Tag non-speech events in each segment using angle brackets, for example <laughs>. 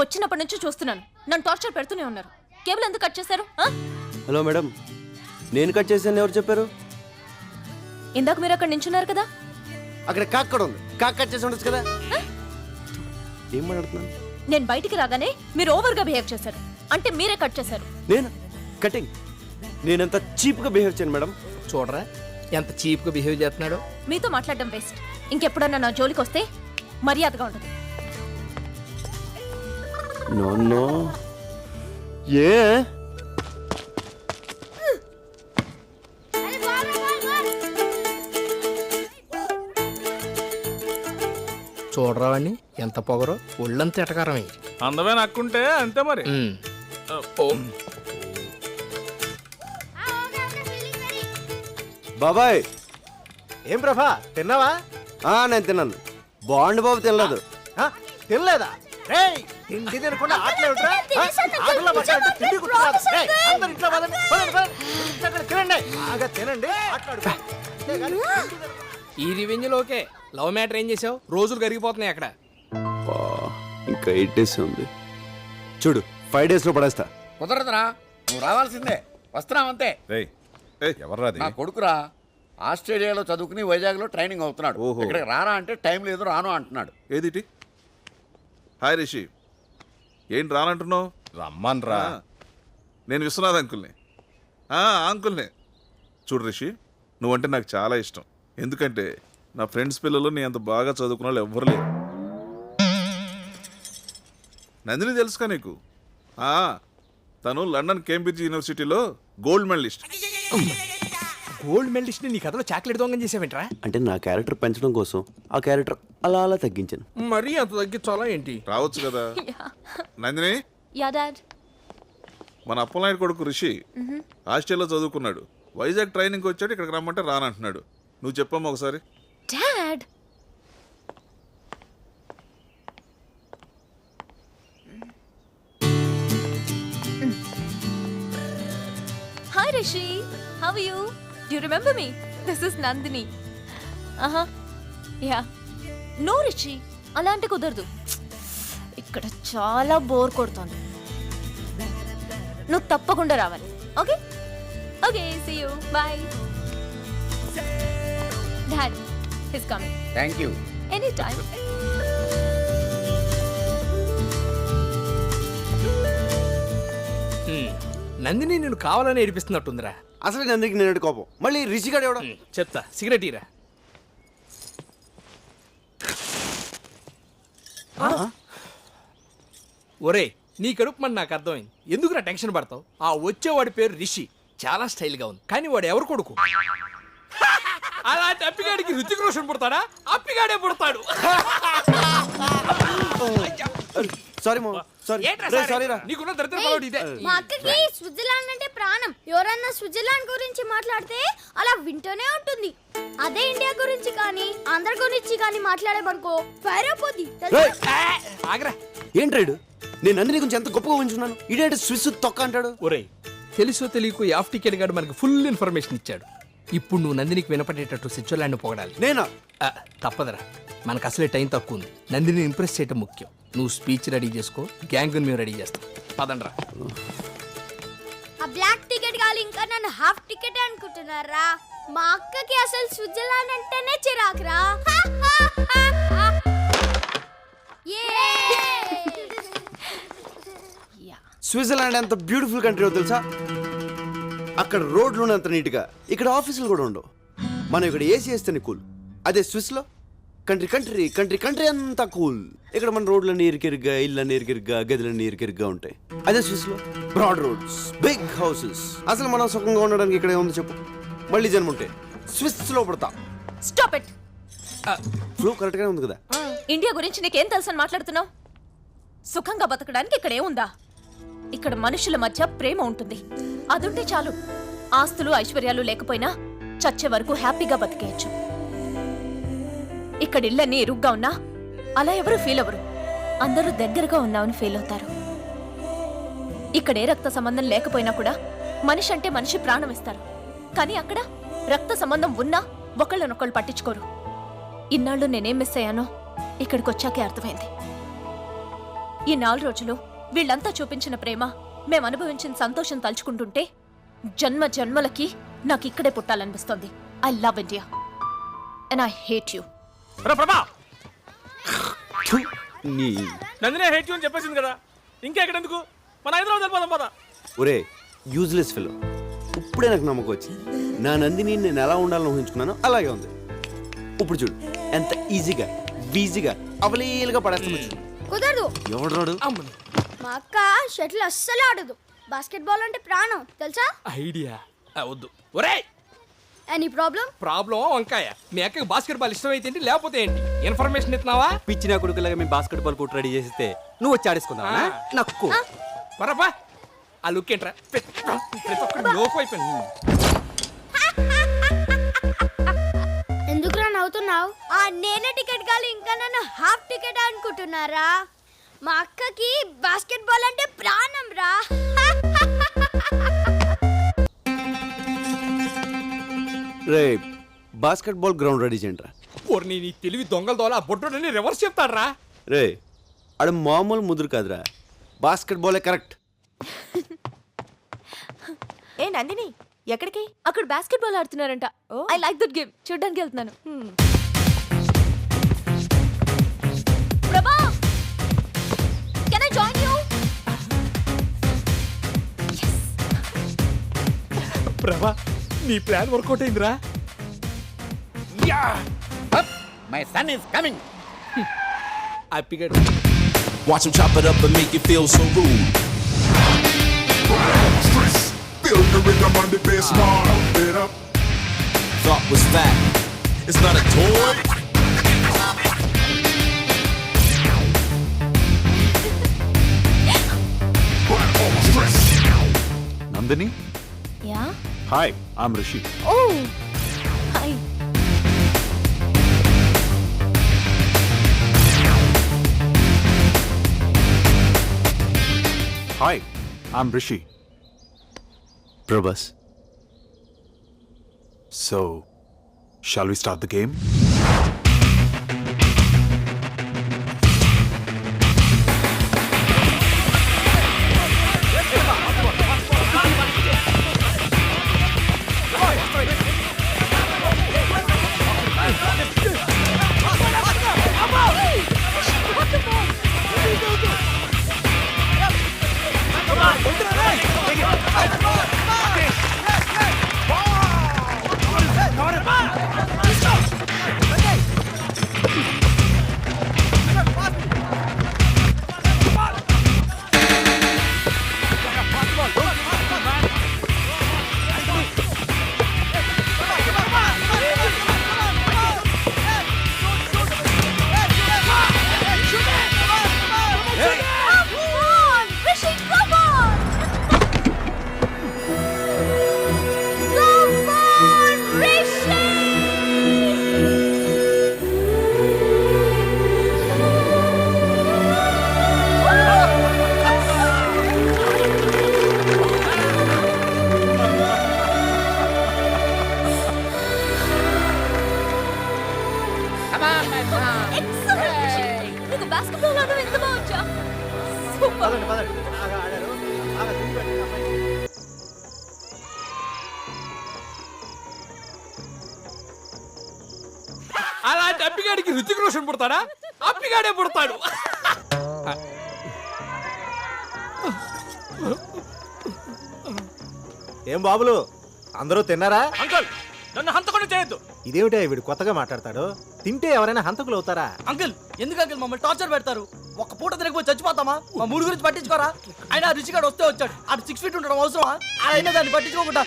వచ్చినప్పటి నుంచి చూస్తున్నాను. నన్ను టార్చర్ పెడుతూనే ఉన్నారు. కేబుల్ ఎందుకు కట్ చేశారు? హలో మేడం నేను కట్ చేశాను ఎవరు చెప్పారు? ఇందాక మీరు అక్కడ నించున్నారు కదా? అక్కడ కాక్ కూడా ఉంది. కాక్ కట్ చేసి ఉండొచ్చు కదా? ఏం మాట్లాడుతున్నాను నేను బయటికి రాగానే మీరు ఓవర్గా బిహేవ్ చేశారు. అంటే మీరే కట్ చేశారు. నేను? కటింగ్ నేనంత చీప్గా బిహేవ్ చేయను మేడం. చూడరా ఎంత చీప్గా బిహేవ్ చేస్తున్నాడో? మీతో మాట్లాడడం వేస్ట్ ఇంకెప్పుడన్నా నా జోలికి వస్తే మర్యాదగా ఉండదు నో నో ఏ? చూడరా వాడిని ఎంత పొగరో ఒళ్ళంత ఎటకారమే. అందమైన అక్కుంటే అంతే మరి. బాబాయ్! ఏం ప్రభా తిన్నావా? ఆ, నేను తిన్నాను. బాండ్ బాబు తినలేదు. తినలేదా? రేయ్! తిండి తినకుండా ఆటలు ఏమిట్రా? ఆ, ఆటల్లో పడ్డాడు, తిండి గుర్తురాదు. రేయ్, అందరూ ఇంట్లో పదండి, పదండి, పదండి. ఇంట్లో తినండి. బాగా తినండి ఆటలాడుకో. అంతేగాని తిండి తిన- ఈ రివెంజ్లో ఓకే. లవ్ మ్యాటర్ ఏం చేసావు? రోజులు కరిగిపోతున్నాయి అక్కడ. అబ్బా, ఇంకా ఎయిట్ డేస్ ఉంది. చూడు ఫైవ్ డేస్లో పడేస్తా. కుదరదురా. నువ్వు రావాల్సిందే. రేయ్ ఏయ్, ఎవర్రాది? నా కొడుకురా ఆస్ట్రేలియాలో చదువుకుని వైజాగ్లో ట్రైనింగ్ అవుతున్నాడు. ఓహో. ఇక్కడికి రారా అంటే టైం లేదు రాను అంటున్నాడు. ఏదిటి? హాయ్ రిషి. ఏంటి రానంటున్నావు? రమ్మన్రా. నేను విశ్వనాథ్ అంకుల్ని. ఆ, అంకుల్ని. చూడు రిషి నువ్వంటే నాకు చాలా ఇష్టం. ఎందుకంటే నా ఫ్రెండ్స్ పిల్లలు నీ అంత బాగా చదువుకున్న వాళ్ళు ఎవ్వరు లేరు. నందిని తెలుసుకా నీకు? ఆ, తను లండన్ కేంబ్రిడ్జ్ యూనివర్సిటీలో గోల్డ్ మెడలిస్ట్. గోల్డ్ మెడలిస్ట్ నీ కథలో చాక్లెట్ దొంగం చేసావేంట్రా? అంటే నా క్యారెక్టర్ పెంచడం కోసం ఆ క్యారెక్టర్ అలా అలా తగ్గించాను. మరీ అంత తగ్గించాలా ఏంటి? రావచ్చు కదా. నందిని? యా డాడ్ మన అప్పలనాయుడు కొడుకు రిషి ఆస్ట్రేలియాలో చదువుకున్నాడు. వైజాగ్ ట్రైనింగ్ వచ్చాడు ఇక్కడికి రమ్మంటే రానంటున్నాడు. నువ్వు చెప్పమ్మా ఒకసారి. Dad hi Rishi how you do remember me this is Nandini ఆహా యా నో రిషి అలా అంటే కుదరదు. ఇక్కడ చాలా బోర్ కొడుతోంది. నువ్వు తప్పకుండా రావాలి. Okay okay see you bye dad he's coming thank you any time. Nandini నేను కావాలని ఏడిపిస్తున్నట్టుందిరా. అసలు నందికి నేను కోపం? మళ్ళీ రిషిగాడు ఎవడం? చెప్తా. సిగరెట్ ఇరా ఒరే నీ కడుపు మన నాకు అర్థమైంది. ఎందుకురా టెన్షన్ పడతావు? ఆ వచ్చేవాడి పేరు రిషి. చాలా స్టైల్గా ఉంది. కానీ వాడు ఎవరు కొడుకు? అలాంటి అప్పిగాడికి రుచిక రోషన్ పుడతాడా? అప్పిగాడే పుడతాడు. సారీ మో సారీ ఏంట్రా రే, సారీ? సారీ రా. నీకున్న దరిద్ర పడవటి ఇదే. మా అక్కకి స్విట్జర్లాండ్ అంటే ప్రాణం. ఎవరన్నా స్విట్జర్లాండ్ గురించి మాట్లాడితే అలా వింటూనే ఉంటుంది. అదే ఇండియా గురించి కానీ అందరి గురించి కానీ మాట్లాడేమనుకో ఫైర్ అయిపోద్ది తెలుసా? రేయ్, ఆగరా. ఏంటి రైడు నేను నందిని గురించి ఎంత గొప్పగా ఉంచున్నాను ఇదేంటి స్విస్ తొక్క అంటాడు? ఒరే తెలుసో తెలియకు ఈ ఆఫ్ టికెట్ గాడు మనకి ఫుల్ ఇన్ఫర్మేషన్ ఇచ్చాడు. ఇప్పుడు నువ్వు నందినికి వినపడేటట్టు స్విట్జర్లాండ్ పొగడాలి. నేనా? ఆ, తప్పదురా. మనకు అసలే టైం తక్కువ ఉంది. నందిని ఇంప్రెస్ చేయటం ముఖ్యం. నువ్వు స్పీచ్ రెడీ చేసుకో గ్యాంగ్ మేము రెడీ చేస్తాం. పదండ్రా. ఆ బ్లాక్ టికెట్ కాదు ఇంకా నన్ను హాఫ్ టికెట్ అనుకుంటున్నారా? మా అక్కకి అసలు స్విట్జర్లాండ్ అంటేనే చిరాకురా! <laughs> స్విట్జర్లాండ్ ఎంత బ్యూటిఫుల్ కంట్రీ తెలుసా? అక్కడ రోడ్లు ఉన్నంత నీట్గా ఇక్కడ ఆఫీసులు కూడా ఉండవు. మనం ఇక్కడ ఏసీ వేస్తేనే కూల్ అదే స్విస్లో? కంట్రీ కంట్రీ కంట్రీ కంట్రీ అంతా కూల్. ఇక్కడ మన రోడ్లన్నీ ఇరికిరిగ్గా ఇళ్ళన్నీ ఇరికిరిగ్గా గదులన్నీ ఇరికిరిగ్గా ఉంటాయి. అదే స్విస్లో. బ్రాడ్ రోడ్స్ బిగ్ హౌసెస్ అసలు మనం సుఖంగా ఉండడానికి ఇక్కడ ఏముంది చెప్పు. మళ్ళీ జన్మ ఉంటే స్విస్లో పడతా. స్టాప్ ఇట్ ఫ్లో కరెక్ట్గానే ఉంది కదా? ఇండియా గురించి నీకేం తెలుసని మాట్లాడుతున్నావు? సుఖంగా బతకడానికి ఇక్కడ ఏముందా ఇక్కడ మనుషుల మధ్య ప్రేమ ఉంటుంది. అదుంటే చాలు. ఆస్తులు ఐశ్వర్యాలు లేకపోయినా చచ్చే వరకు హ్యాపీగా బతికేయచ్చు. ఇక్కడ ఇళ్ళన్నీ ఇరుగ్గా ఉన్నా అలా ఎవరు ఫీల్ అవ్వరు. అందరూ దగ్గరగా ఉన్నామని ఫీల్ అవుతారు. ఇక్కడ ఏ రక్త సంబంధం లేకపోయినా కూడా మనిషి అంటే మనిషి ప్రాణం ఇస్తారు. కానీ అక్కడ రక్త సంబంధం ఉన్నా ఒకళ్ళనొకళ్ళు పట్టించుకోరు. ఇన్నాళ్ళు నేనేం మిస్ అయ్యానో ఇక్కడికి వచ్చాకే అర్థమైంది. ఈ నాలుగు రోజులు వీళ్ళంతా చూపించిన ప్రేమ మేము అనుభవించిన సంతోషం తలుచుకుంటుంటే జన్మ జన్మలకి నాకు ఇక్కడే పుట్టాలనిపిస్తోంది. I love India and I hate you Prabha. థు, నీ. నందినే హేట్ అని చెప్పేసింది కదా. ఇంకా ఎక్కడెందుకు? మన హైదరాబాద్ వెళ్ళిపోదాం పద. ఒరే యూజ్లెస్ ఫెలో ఇప్పుడే నాకు నమ్మకం వచ్చింది నా నందిని నేను ఎలా ఉండాలని ఊహించుకున్నానో అలాగే ఉంది. ఇప్పుడు చూడు ఎంత ఈజీగా ఈజీగా అవలీలుగా పడేస్తామో చూడు. కుదరదు. ఎవడు రాడు? అమ్మని మా అక్క షటిల్ అస్సలు ఆడదు. బాస్కెట్బాల్ అంటే ప్రాణం తెలుసా? ఐడియా. వద్దు. ఒరేయ్! ఎనీ ప్రాబ్లం ప్రాబ్లం వంకాయ. మీ అక్కకి బాస్కెట్ బాల్ ఇష్టం అయితే లేకపోతే ఏంటి? ఇన్ఫర్మేషన్ ఇస్తున్నావా? పిచ్చిన కొడుకులాగా మేము బాస్కెట్ బాల్ కోర్టు రెడీ చేసిస్తే నువ్వు వచ్చి ఆడేసుకుందావా. నక్కు. పరపా. ఆ లుక్ ఏంట్రా? ప్రతి ఒక్కరు లోకు అయిపోయింది. ఎందుకురా నవ్వుతున్నావు? ఆ నేనే టికెట్ కాదు ఇంకా నన్ను హాఫ్ టికెట్ అనుకుంటున్నారా? మా అక్కకి బాస్కెట్బాల్ అంటే ప్రాణం రా రే బాస్కెట్ బాల్ గ్రౌండ్ రెడీ చేయండి ఓర్ని నీ తెలివి దొంగల దోల బొడ్డోడని రివర్స్ చెప్తాడ్రా. రే ఆడ మామూలు ముదురు కాదురా. బాస్కెట్ బాలే కరెక్ట్ ఏ <laughs> నందిని ఎక్కడికి? అక్కడ బాస్కెట్ బాల్ ఆడుతున్నారంట ఐ లైక్ దట్ గేమ్ చూడడానికి వెళ్తున్నాను. Prabha! Can I join you Prabha నీ ప్లాన్ వర్కౌట్ అయిందిరా మై సన్ ఇస్ కమింగ్ హ్యాపీగా Watch him chop it up and make you feel so rude. Feel the rhythm on the bass, mark it up. Thought was fat. It's not a toy. Nandini yeah Hi, I'm Rishi. Oh, hi. Hi, I'm Rishi. Prabhas. So, shall we start the game? అలాంటి అప్పిగాడికి రుచిక రోషన్ పుడతాడా? అప్పిగాడే పుడతాడు. ఏం బాబులు? అందరూ తిన్నారా? Uncle నన్ను హంతకుండా చేయొద్దు. ఇదేమిటే వీడు కొత్తగా మాట్లాడతాడు? తింటే ఎవరైనా హంతకులు అవుతారా? అంకుల్ ఎందుకు అంకుల్ మమ్మల్ని టార్చర్ పెడతారు? ఒక పూట తినకపోతే చచ్చిపోతామా? మా మూడు గురించి పట్టించుకోరా? ఆయన రుచిగాడు వస్తే వచ్చాడు. అటు సిక్స్ ఫీట్ ఉండడం అవసరమా? ఆయన దాన్ని పట్టించుకోకుండా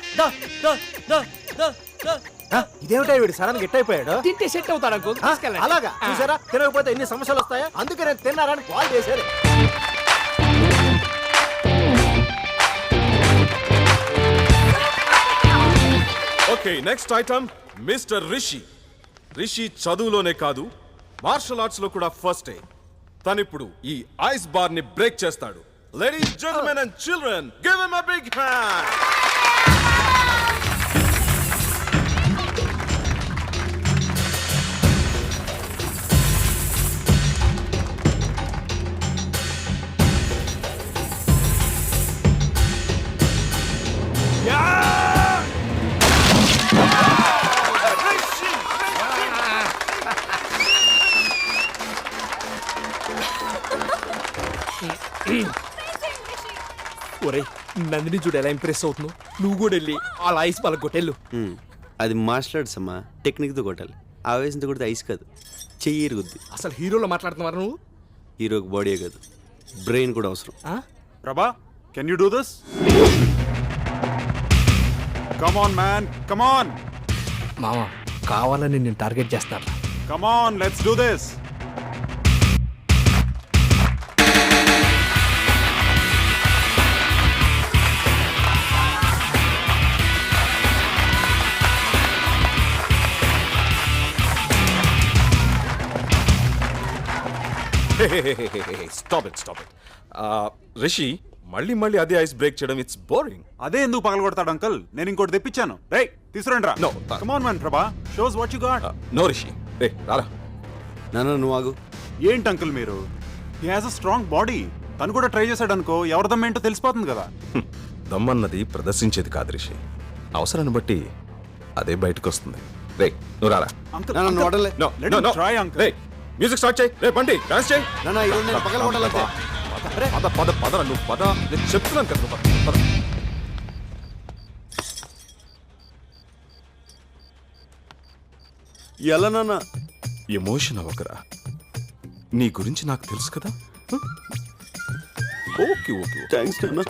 ఇదేమిటా వీడు? సడన్ గిట్ అయిపోయాడు తింటే సెట్ అవుతాడు తీసుకెళ్ళండి. అలాగా? చూసారా? తినకపోతే ఎన్ని సమస్యలు వస్తాయా? అందుకే నేను తిన్నారని కాల్ చేశారు. Okay next item mister Rishi Rishi చదువులోనే కాదు మార్షల్ ఆర్ట్స్లో కూడా ఫస్ట్ తనిప్పుడు ఈ ఐస్ బార్ని బ్రేక్ చేస్తాడు. Ladies gentlemen and children give him a big hand Nandini చూడు ఎలా ఇంప్రెస్ అవుతున్నావు? నువ్వు కూడా వెళ్ళి వాళ్ళ ఐస్ వాళ్ళకి కొట్టెళ్ళు. అది అమ్మా. టెక్నిక్తో కొట్టాలి. ఆవేశంతో కొడితే ఐస్ కాదు. చెయ్యి ఇరుగుద్ది. అసలు హీరోలో మాట్లాడుతున్నారు నువ్వు? హీరోకి బాడీ కాదు. బ్రెయిన్ కూడా అవసరం. ఆ? Prabha can you do this come on man come on మామ కావాలని నేను టార్గెట్ చేస్తాను come on let's do this stop it stop it Rishi మళ్ళీ మళ్ళీ అదే ఐస్ బ్రేక్ చేయడం ఇట్స్ బోరింగ్. అదే ఎందుకు పగలగొడతాడు అంకల్? నేను ఇంకోటి తెప్పించాను. రే తీసుకురండి రా. No. Come on man Prabha. Shows what you got no Rishi. రే రారా. నాన్న నువ్వు ఆగు. ఏంటి అంకుల్ మీరు? He has a strong body తను కూడా ట్రై చేశాడు అనుకో ఎవరిదమ్మ ఏంటో తెలిసిపోతుంది కదా. దమ్మన్నది ప్రదర్శించేది కాదు రిషి. అవసరాన్ని బట్టి అదే బయటకు వస్తుంది రే నువ్వు రారా. అంకుల్ నాన్న నువ్వు వడలే no Let no him no. try, uncle. రే మ్యూజిక్ స్టార్ట్ చేయి. రే బండి డాన్స్ చేయి. నాన్న ఈరోజు నేను పగల కొట్టాలంతే పద పద పద నువ్వు పద. నేను చెప్తున్నాను కదా పద, పద. ఎలా నాన్న? ఎమోషన్ అవ్వకరా. నీ గురించి నాకు తెలుసు కదా? Okay okay. థ్యాంక్స్ నాన్న.